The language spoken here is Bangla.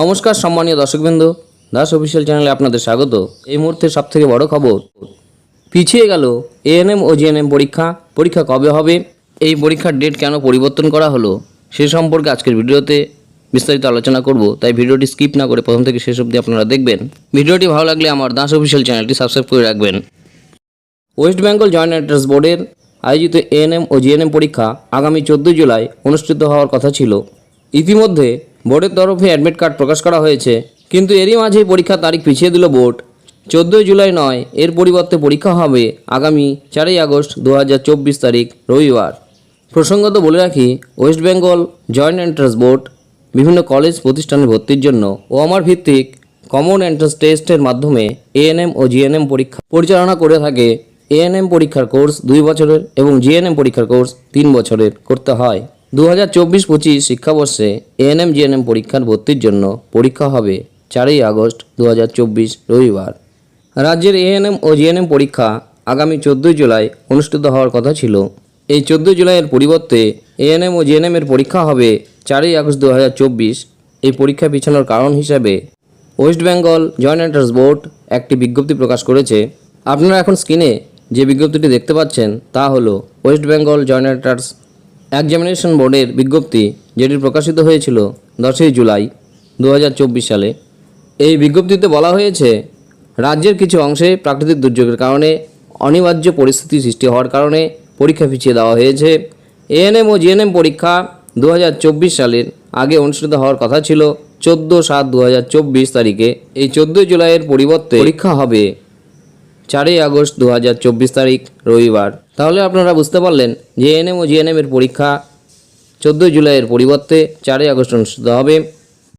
নমস্কার সম্মানীয় দর্শকবৃন্দ। দাস অফিসিয়াল চ্যানেলে আপনাদের স্বাগত। এই মুহূর্তে সব থেকে বড় খবর, পিছিয়ে গেল এএনএম ও জিএনএম পরীক্ষা। পরীক্ষা কবে হবে? এই পরীক্ষার ডেট কেন পরিবর্তন করা হলো? সে সম্পর্কে আজকের ভিডিওতে বিস্তারিত আলোচনা করব। তাই ভিডিওটি স্কিপ না করে প্রথম থেকে শেষ অবধি আপনারা দেখবেন। ভিডিওটি ভালো লাগলে আমার দাস অফিসিয়াল চ্যানেলটি সাবস্ক্রাইব করে রাখবেন। ওয়েস্ট বেঙ্গল জয়েন্ট এন্ট্রান্স বোর্ডের আয়োজিত এএনএম ও জিএনএম পরীক্ষা আগামী চোদ্দোই জুলাই অনুষ্ঠিত হওয়ার কথা ছিল। ইতিমধ্যে বোর্ডের তরফে অ্যাডমিট কার্ড প্রকাশ করা হয়েছে, কিন্তু এরই মাঝেই পরীক্ষার তারিখ পিছিয়ে দিল বোর্ড। চোদ্দোই জুলাই নয়, এর পরিবর্তে পরীক্ষা হবে আগামী চারই আগস্ট দু হাজার চব্বিশ তারিখ, রবিবার। প্রসঙ্গত বলে রাখি, West Bengal joint entrance board বিভিন্ন কলেজ প্রতিষ্ঠানে ভর্তির জন্য ও আমার ভিত্তিক কমন এন্ট্রান্স টেস্টের মাধ্যমে এএনএম ও জিএনএম পরীক্ষা পরিচালনা করে থাকে। এএনএম পরীক্ষার কোর্স দুই বছরের এবং জিএনএম পরীক্ষার কোর্স তিন বছরের করতে হয়। দু হাজার চব্বিশ পঁচিশ শিক্ষাবর্ষে এএনএম, জিএনএম পরীক্ষার ভর্তির জন্য পরীক্ষা হবে চারই আগস্ট দু হাজার চব্বিশ রবিবার। রাজ্যের এএনএম ও জিএনএম পরীক্ষা আগামী চোদ্দোই জুলাই অনুষ্ঠিত হওয়ার কথা ছিল। এই চোদ্দোই জুলাইয়ের পরিবর্তে এএনএম ও জিএনএম এর পরীক্ষা হবে চারই আগস্ট দু হাজার চব্বিশ। এই পরীক্ষা পিছানোর কারণ হিসাবে West Bengal joint entrance board একটি বিজ্ঞপ্তি প্রকাশ করেছে। আপনারা এখন স্ক্রিনে যে বিজ্ঞপ্তিটি দেখতে পাচ্ছেন তা হলো West Bengal joint entrance examination বোর্ডের বিজ্ঞপ্তি, যেটি প্রকাশিত হয়েছিল দশই জুলাই দু হাজার চব্বিশ সালে। এই বিজ্ঞপ্তিতে বলা হয়েছে, রাজ্যের কিছু অংশে প্রাকৃতিক দুর্যোগের কারণে অনিবার্য পরিস্থিতি সৃষ্টি হওয়ার কারণে পরীক্ষা পিছিয়ে দেওয়া হয়েছে। এএনএম ও জিএনএম পরীক্ষা দু হাজার চব্বিশ সালের আগে অনুষ্ঠিত হওয়ার কথা ছিল চোদ্দ সাত দু তারিখে। এই চোদ্দোই জুলাইয়ের পরিবর্তে পরীক্ষা হবে। চারই আগস্ট দু হাজার চব্বিশ তারিখ, রবিবার। তাহলে আপনারা বুঝতে পারলেন জেএনএম ও জিএনএম এর পরীক্ষা চোদ্দোই জুলাইয়ের পরিবর্তে চারই আগস্ট অনুষ্ঠিত হবে।